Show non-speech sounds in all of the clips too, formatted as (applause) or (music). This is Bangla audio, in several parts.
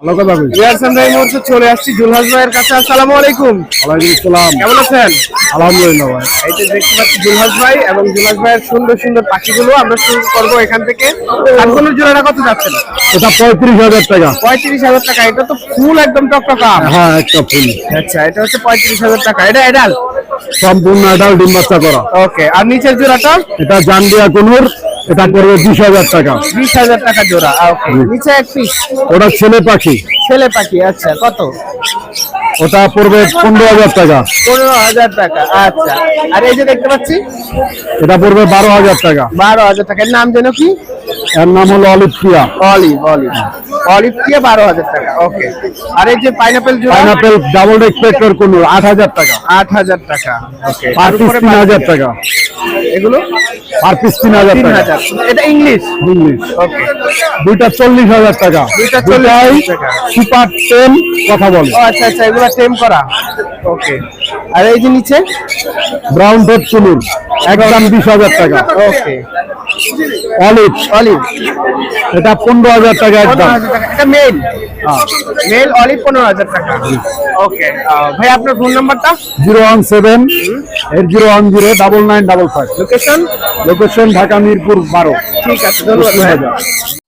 ভালো কথা বলছি। রিয়াজ আমরা এই মুহূর্তে চলে আসছি জুলহাস ভাইয়ের কাছে। আসসালামু আলাইকুম। ওয়ালাইকুম আসসালাম। কেমন আছেন? আলহামদুলিল্লাহ ভাই। এই যে দেখতে পাচ্ছি জুলহাস ভাই এবং জুলহাস ভাইয়ের সুন্দর সুন্দর পাখিগুলো আমরা শুরু করব এখান থেকে। কানকুনুর জোড়াটা কত যাচ্ছেন? এটা পঁয়ত্রিশ হাজার টাকা। পঁয়ত্রিশ হাজার টাকা। এটা তো ফুল একদম টকটকা হ্যাঁ একটা ফুল। আচ্ছা এটা হচ্ছে পঁয়ত্রিশ হাজার টাকা। এটা এডাল সম্পূর্ণ এটাও ডিম বাচ্চা করা। ওকে আর নিচের জোড়াটা? এটা জান্ডিয়া কুনুর। এটা পড়বে বিশ হাজার টাকা। বিশ হাজার টাকা জোড়া ওকে। নিচে এক পিস। ওটা ছেলে পাখি। ছেলে পাখি আচ্ছা কত? ওটা পড়বে পনেরো হাজার টাকা। পনেরো হাজার টাকা আচ্ছা। আর এই যে দেখতে পাচ্ছি? এটা পড়বে বারো হাজার টাকা। বারো হাজার টাকা। এর নাম যেন কি? এর নাম হলো অলিভ প্রিয়া। Olive olive. বারো হাজার টাকা ওকে। আর এই যে পাইনাপেল পাইনাপেল ডাবল এক্সপেক্টর কুনুর আট হাজার টাকা। আট হাজার টাকা ওকে। পার পিস তিন হাজার টাকা। এগুলো? আর পিস তিন হাজার তিন টাকা। এটা ইংলিশ? ইংলিশ। ওকে দুইটা চল্লিশ হাজার টাকা। দুইটা দুইটাই 40,000 সুপার টেম কথা বলে। আচ্ছা আচ্ছা এগুলো টেম করা। ওকে আর এই যে নিচে? ব্রাউন ডট চুলুর একদম বিশ হাজার টাকা। Okay olive olive. এটা পনেরো হাজার টাকা একদম। এটা মেল। মেল অলিভ পনেরো হাজার টাকা। ওকে ভাই আপনার ফোন নাম্বারটা zero one seven eight zero one zero double nine double five. Location location Dhaka Mirpur বারো। ঠিক আছে ধন্যবাদ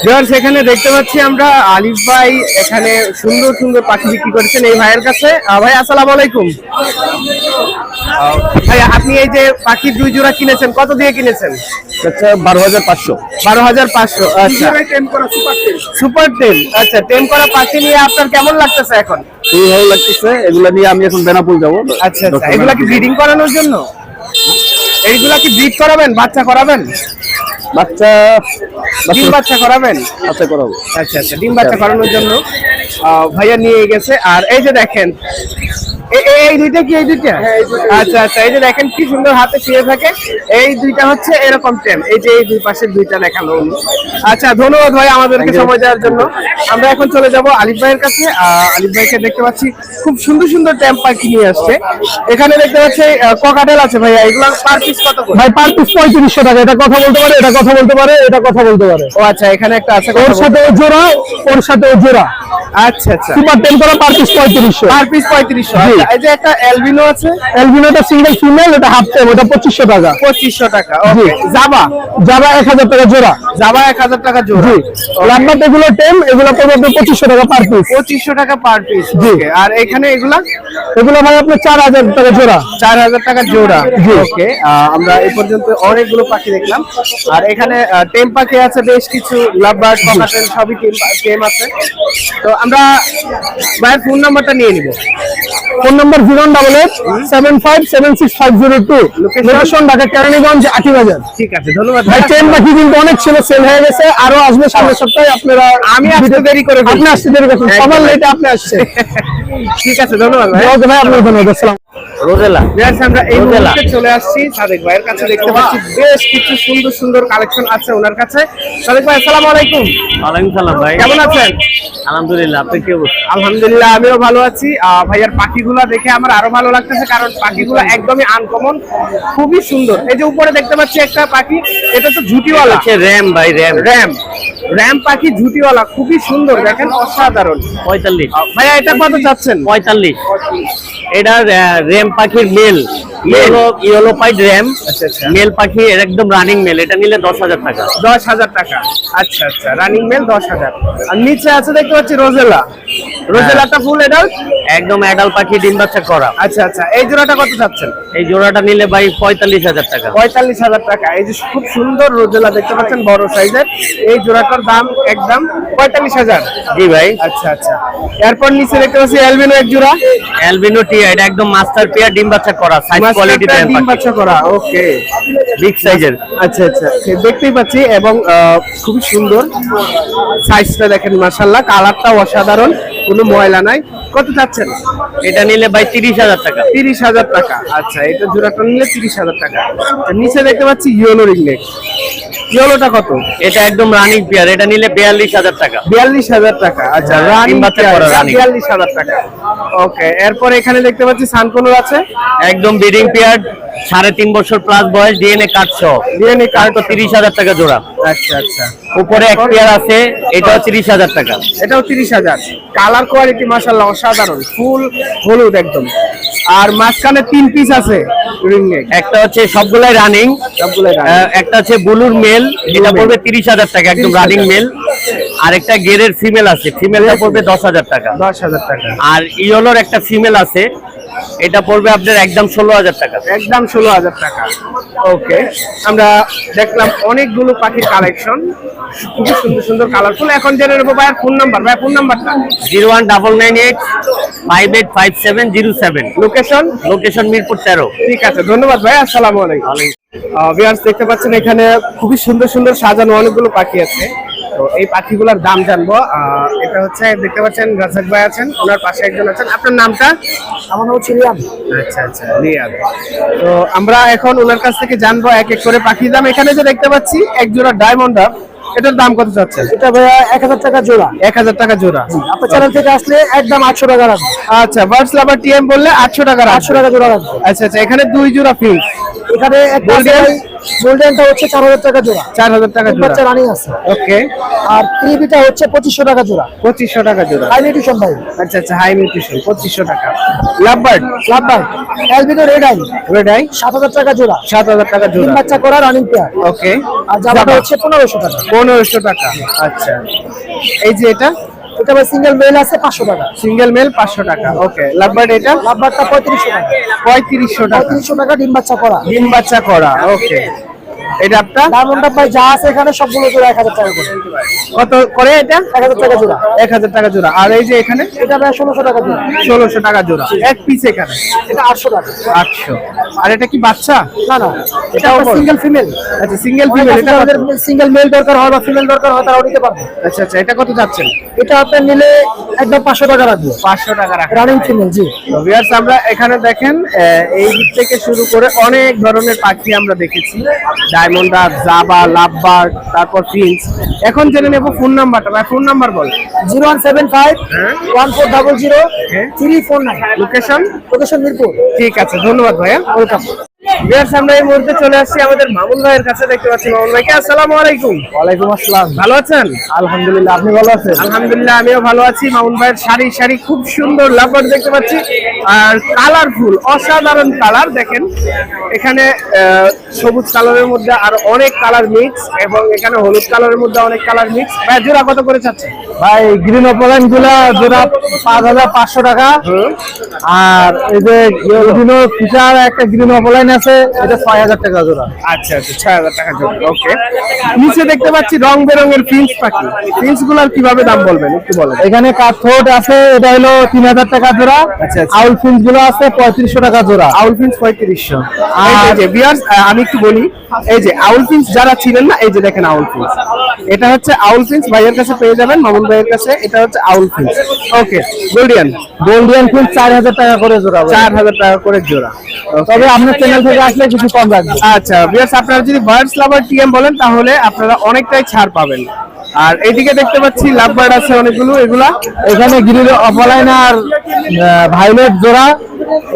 ভাই ভিউয়ার্স এখানে দেখতে পাচ্ছি আমরা আলিফ ভাই এখানে সুন্দর সুন্দর পাখি বিক্রি করেছেন এই ভাইয়ের কাছে। ভাই আসসালামু আলাইকুম। ভাই আপনি এই যে পাখির দুই জোড়া কিনেছেন কত দিয়ে কিনেছেন? আচ্ছা বারো হাজার পাঁচশো। বারো হাজার পাঁচশো আচ্ছা। সুপার টেন আচ্ছা টেন করা পাখি নিয়ে আপনার কেমন লাগতেছে এখন? খুবই ভালো লাগতেছে এগুলা নিয়ে আমি এখন বেনাপুল যাব। আচ্ছা আচ্ছা এগুলা কি ব্রিডিং করানোর জন্য? এইগুলা কি ব্রিড করাবেন বাচ্চা করাবেন? বাচ্চা ডিম বাচ্চা করাবেন? আচ্ছা করাবো। আচ্ছা আচ্ছা ডিম বাচ্চা করানোর জন্য ভাইয়া নিয়ে গেছে। আর এই যে দেখেন এই দুইটা কি এই দুইটা? আচ্ছা আচ্ছা এই যে দেখেন কি সুন্দর হাতে শুয়ে থাকে। এই দুইটা হচ্ছে এরকম টেম এই যে এই দুই পাশে দুইটা দেখাল আচ্ছা ধন্যবাদ ভাই আমাদেরকে সময় দেওয়ার জন্য। আমরা এখন চলে যাব আলিফ ভাইয়ের কাছে। আলিফ ভাইকে দেখতে পাচ্ছি খুব সুন্দর সুন্দর ট্যাম্প পাখি নিয়ে আসছে। এখানে দেখতে পাচ্ছি ককাটেল আছে ভাইয়া। এগুলো পার পিস কত ভাই পার পিস পঁয়ত্রিশশো টাকা। এটা কথা বলতে পারে এটা কথা বলতে পারে এটা কথা বলতে পারে। ও আচ্ছা এখানে একটা আছে ওর সাথে জোড়া ওর সাথে জোড়া। আচ্ছা আচ্ছা। সুপার টেন করা পার পিস পঁয়ত্রিশশো। পার পিস পঁয়ত্রিশশো। জি। এই যে একটা অ্যালবিনো আছে? এলবিনোটা সিঙ্গেল ফিমেল এটা হাফ টেম ওটা পঁচিশশো টাকা। পঁচিশশো টাকা ওকে জাবা এক হাজার টাকা জোড়া। জাবা এক হাজার টাকা জোড়া। জি। লাম্বার এগুলো টেম এগুলো পড়বে আপনার টাকা পার পিস পঁচিশশো টাকা পার পিস। আর এখানে এগুলা? এগুলো ভাই আপনার চার হাজার টাকা জোড়া। চার হাজার টাকা জোড়া। ওকে আমরা এই পর্যন্ত অনেকগুলো পাখি দেখলাম। আর এখানে টেম পাখি আছে বেশ কিছু লাভবার্ড ককাটেল সবই টেম টেম আছে। তো আমরা ভাইয়ের ফোন নাম্বারটা নিয়ে নিব। ফোন নম্বর zero double eight seven five seven six five zero two. Location Dhaka Keraniganj Aati Bazar ঠিক আছে ধন্যবাদ। ভাই ট্রেন পাখি কিন্তু অনেক ছিল সেল হয়ে গেছে। আরও আসবে সামনের সপ্তাহে আপনারা আমি আসতে দেরি করে। আপনি আসতে দেরি করছেন সবার লেটে আপনি আসছে (laughs) ঠিক আছে ধন্যবাদ ভাই। ওকে ভাই আপনার ধন্যবাদ। আসসালাম। আমরা এই মুহূর্তে চলে আসছি। সাদেক ভাইয়ের কাছে দেখতে পাচ্ছি বেশ কিছু সুন্দর সুন্দর কালেকশন আছে ওনার কাছে। সাদেক ভাই আসসালামু আলাইকুম। ওয়ালাইকুম সালাম ভাই। কেমন আছেন? আলহামদুলিল্লাহ আপনি কি অবস্থা? আলহামদুলিল্লাহ আমিও ভালো আছি। ভাইয়ার পাখিগুলা দেখে আমার আরও ভালো লাগতেছে কারণ পাখিগুলো একদমই আনকমন খুবই সুন্দর। এই যে উপরে দেখতে পাচ্ছি একটা পাখি এটা তো ঝুটিওয়ালা। র্যাম ভাই র্যাম। র্যাম। র্যাম পাখি ঝুটিওয়ালা খুবই সুন্দর দেখেন অসাধারণ। পঁয়তাল্লিশ। ভাইয়া এটা কত চাচ্ছেন? পঁয়তাল্লিশ। এটা রেম পাখির মেল ইয়েলো পাইড র্যাম আচ্ছা, আচ্ছা। মেল পাখি এর একদম রানিং মেল এটা নিলে দশ হাজার টাকা। দশ হাজার টাকা। আচ্ছা আচ্ছা। রানিং মেল দশ হাজার। আর নিচে আছে দেখতে পাচ্ছি রোজেলা। রোজেলাটা ফুল এডাল্ট একদম অ্যাডাল পাখি ডিম বাচ্চা করা। আচ্ছা আচ্ছা। এই জোড়াটা কত চাচ্ছেন? এই জোড়াটা নিলে ভাই পঁয়তাল্লিশ হাজার টাকা। পঁয়তাল্লিশ হাজার টাকা। এই যে খুব সুন্দর রোজেলা দেখতে পাচ্ছেন বড় সাইজের। এই জোড়াটার দাম একদম পঁয়তাল্লিশ হাজার। জি ভাই। আচ্ছা আচ্ছা। এরপর নিচে দেখতে পাচ্ছি অ্যালবিনো এক জোড়া। অ্যালবিনো টিয়া এটা একদম মাস্টার পেয়ার ডিম বাচ্চা করা সাইজ কোয়ালিটি ডিম বাচ্চা করা ওকে বিগ সাইজের আচ্ছা আচ্ছা। দেখতেই পাচ্ছি এবং খুবই সুন্দর। সাইজটা দেখেন মাশাল্লাহ কালারটাও অসাধারণ। কোনো ময়লা নাই। কত চাচ্ছেন? এটা নিলে ভাই তিরিশ হাজার টাকা। তিরিশ হাজার টাকা। আচ্ছা এটা জোড়াটা নিলে তিরিশ হাজার টাকা। নিচে দেখতে পাচ্ছি ইয়েলো রিংনেক। ইয়েলোটা কত? এটা একদম রানিং পেয়ার এটা নিলে বিয়াল্লিশ হাজার টাকা। বিয়াল্লিশ হাজার টাকা। আচ্ছা হ্যাঁ, রানিং running। বিয়াল্লিশ হাজার টাকা। ওকে এরপর এখানে দেখতে পাচ্ছি সানকনুর আছে। একদম ব্রিডিং পেয়ার সাড়ে তিন বছর প্লাস বয়স ডিএনএ কার্ড সহ। ডিএনএ কার্ড তো তিরিশ হাজার টাকা জোড়া। আচ্ছা আচ্ছা। উপরে এক পেয়ার আছে এটাও তিরিশ হাজার টাকা। এটাও তিরিশ হাজার। কালার কোয়ালিটি মাসাল্লাহ অসাধারণ ফুল হলুদ একদম। আর মাঝখানে তিন পিস আছে একটা হচ্ছে সবগুলাই রানিং সবগুলাই একটা হচ্ছে বুলুর মেল এটা পড়বে তিরিশ হাজার টাকা একদম রানিং মেল। আর একটা গেরের ফিমেল আছে ফিমেলটা পড়বে দশ হাজার টাকা। দশ হাজার টাকা। আর ইয়েলোর একটা ফিমেল আছে এটা পড়বে আপনার একদম ষোলো হাজার টাকা। একদম ষোলো হাজার টাকা। ওকে। আমরা দেখলাম অনেকগুলো পাখির কালেকশন। খুবই সুন্দর সুন্দর কালারফুল। এখন জেনে নেব ভাইয়ের ফোন নাম্বার। ভাই ফোন নাম্বারটা? Zero one double nine eight five eight five seven zero seven. Location location Mirpur তেরো। ঠিক আছে ধন্যবাদ ভাই আসসালামু আলাইকুম। দেখতে পাচ্ছেন এখানে খুবই সুন্দর সুন্দর সাজানো অনেকগুলো পাখি আছে। তো এই পাখিগুলোর দাম জানব। এটা হচ্ছে দেখতে পাচ্ছেন রাজাক ভাই আছেন ওনার পাশে একজন আছেন। আপনার নামটা? আমার নাম হচ্ছে রিয়ান আচ্ছা আচ্ছা রিয়াদ। তো আমরা এখন ওনার কাছ থেকে জানব এক এক করে পাখির দাম। এখানে যে দেখতে পাচ্ছি এক জোড়া ডায়মন্ড আপ। এটার দাম কত চাচ্ছেন? এটা ভাইয়া এক হাজার টাকা জোড়া। এক হাজার টাকা জোড়া। আপনার চ্যানেল থেকে আসলে একদম আটশো টাকা রাখব। আচ্ছা বার্ডস লাভার টিএম বললে আটশো টাকা আটশো টাকা জোড়া রাখব। আচ্ছা আচ্ছা এখানে দুই জোড়া ফিক্স এখানে? গোল্ডেনটা হচ্ছে চার হাজার টাকা জোড়া। চার হাজার টাকা জোড়া। বাচ্চা রানিং আছে। ওকে আর ত্রিবিটা হচ্ছে পঁচিশশো টাকা জোড়া। পঁচিশশো টাকা জোড়া। হাই নিউট্রিশন ভাই। আচ্ছা আচ্ছা হাই নিউট্রিশন পঁচিশশো টাকা। লাভবার্ড লাভ ভাই albino red eye red eye সাত হাজার টাকা জোড়া। সাত হাজার টাকা জোড়া। বাচ্চা করা রানিং পেয়ার ওকে আর জামাটা হচ্ছে পনেরোশো টাকা। পনেরোশো টাকা। আচ্ছা। এই যে এটা? এটা ভাই সিঙ্গেল মেল আছে পাঁচশো টাকা। সিঙ্গেল মেল পাঁচশো টাকা। ওকে লাভবার্ড এটা? লাভবার্ডটা পঁয়ত্রিশশো টাকা। পঁয়ত্রিশশো টাকা। পঁয়ত্রিশশো টাকা ডিম বাচ্চা করা। ডিম বাচ্চা করা ওকে এটা আপনার? ডায়মন্ড ভাই যা আছে এখানে সবগুলো জোড়া এক হাজার টাকা করে। কত করে এটা? এক হাজার টাকা জোড়া। এক হাজার টাকা জোড়া। আর এই যে এখানে? এটা ভাই টাকা জোড়া। টাকা জোড়া। এক পিস এখানে। এটা আটশো টাকা। আটশো। আর এটা কি বাচ্চা? না না। এটা এটাও সিঙ্গেল ফিমেল আচ্ছা সিঙ্গেল ফিমেল এটা কত? সিঙ্গেল মেল দরকার হয় বা ফিমেল দরকার হয় তারাও নিতে পারবে। আচ্ছা আচ্ছা এটা কত যাচ্ছেন এটা আপনার নিলে একদম পাঁচশো টাকা রাখব। পাঁচশো টাকা রাখা রানিং ফিমেল জি। ভিউয়ার্স আমরা এখানে দেখেন এই দিক থেকে শুরু করে অনেক ধরনের পাখি আমরা দেখেছি। ডায়মন্ড জাবা লাভবার তারপর ফিন্স এখন জেনে নেব ফোন নাম্বারটা ভাই ফোন নাম্বার বল। জিরো ওয়ান সেভেন ফাইভ হ্যাঁ। ওয়ান ফোর ডাবল জিরো হ্যাঁ। Three four nine. Location location Mirpur. ঠিক আছে ধন্যবাদ ভাইয়া। ওয়েলকাম ভিউয়ার্স আমরা এই মুহূর্তে চলে আসছি আমাদের মামুন ভাইয়ের কাছে দেখতে পাচ্ছি মামুন ভাইকে। আসসালামু আলাইকুম। ওয়ালাইকুম আসসালাম। ভালো আছেন? আলহামদুলিল্লাহ আপনি ভালো আছেন? আলহামদুলিল্লাহ আমিও ভালো আছি। মামুন ভাইয়ের শাড়ি শাড়ি খুব সুন্দর লাভার দেখতে পাচ্ছি। আর কালারফুল অসাধারণ কালার দেখেন। এখানে সবুজ কালারের মধ্যে আর অনেক কালার মিক্স এবং এখানে হলুদ কালারের মধ্যে অনেক কালার মিক্স ভাই জোড়া কত করে চাচ্ছে? ভাই গ্রিন অপলাইনগুলা জোড়া পাঁচ হাজার পাঁচশো টাকা। আর এই যে একটা গ্রিন অপলাইন আছে এটা ছয় হাজার টাকা জোড়া। আচ্ছা আচ্ছা ছয় হাজার টাকা জোড়া ওকে নিচে দেখতে পাচ্ছি রং বেরঙের ফিন্স পাখি ফিন্সগুলার কীভাবে দাম বলবেন একটু বলেন। এখানে কাঠোট আছে এটা হলো তিন হাজার টাকা জোড়া। আচ্ছা, আচ্ছা। আউল ফিন্সগুলো আছে পঁয়ত্রিশশো টাকা জোড়া। আউল ফিন্স পঁয়ত্রিশশো। আর যে আমি একটু বলি এই যে আউল ফিন্স যারা ছিলেন না এই যে দেখেন আউল ফিন্স এটা হচ্ছে আউল ফিন্স ভাইয়ের কাছে পেয়ে যাবেন মামুন ভাইয়ের কাছে এটা হচ্ছে আউল ফিন্স ওকে গোল্ডিয়ান গোল্ডিয়ান ফিন্স চার হাজার টাকা করে জোড়া চার হাজার টাকা করে জোড়া। তবে আপনার চ্যানেল থেকে আসলে কিছু কম রাখবে আচ্ছা বিয়ার্স আপনারা যদি বার্ডস লাভার টিএম বলেন তাহলে আপনারা অনেকটাই ছাড় পাবেন। আর এইদিকে দেখতে পাচ্ছি লাভ বার্ড আছে অনেকগুলো এগুলা এখানে গ্রিল অফলাইন আর ভাইলেট জোড়া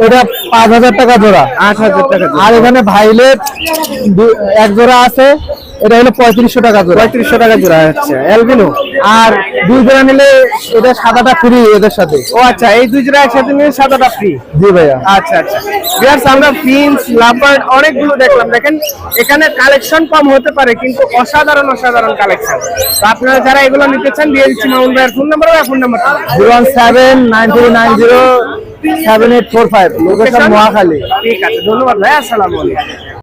ওটা পাঁচ হাজার টাকা জোড়া। আট হাজার টাকা আর এখানে ভাইলেট দু- এক জোড়া আছে এটা হলো পঁয়ত্রিশশো টাকা জোড়া। পঁয়ত্রিশশো টাকা জোড়া হচ্ছে অ্যালবিনো আর দুই জোড়া নিলে এটা সাদাটা ফ্রি এদের সাথে। ও আচ্ছা এই দুই জোড়া একসাথে নিয়ে সাদাটা ফ্রি জি ভাইয়া। আচ্ছা আচ্ছা। বিয়ার্স আমরা প্রিন্স লাভার্ড অনেকগুলো দেখলাম। দেখেন এখানে কালেকশন কম হতে পারে কিন্তু অসাধারণ অসাধারণ কালেকশন তো আপনারা যারা এগুলো নিতে চান দিচ্ছি মামুন ভাইয়ের ফোন নাম্বার বা ফোন নাম্বারটা zero one seven nine three nine zero seven eight four five location Mohakhali. ঠিক আছে ধন্যবাদ ভাই আসসালামু আলাইকুম।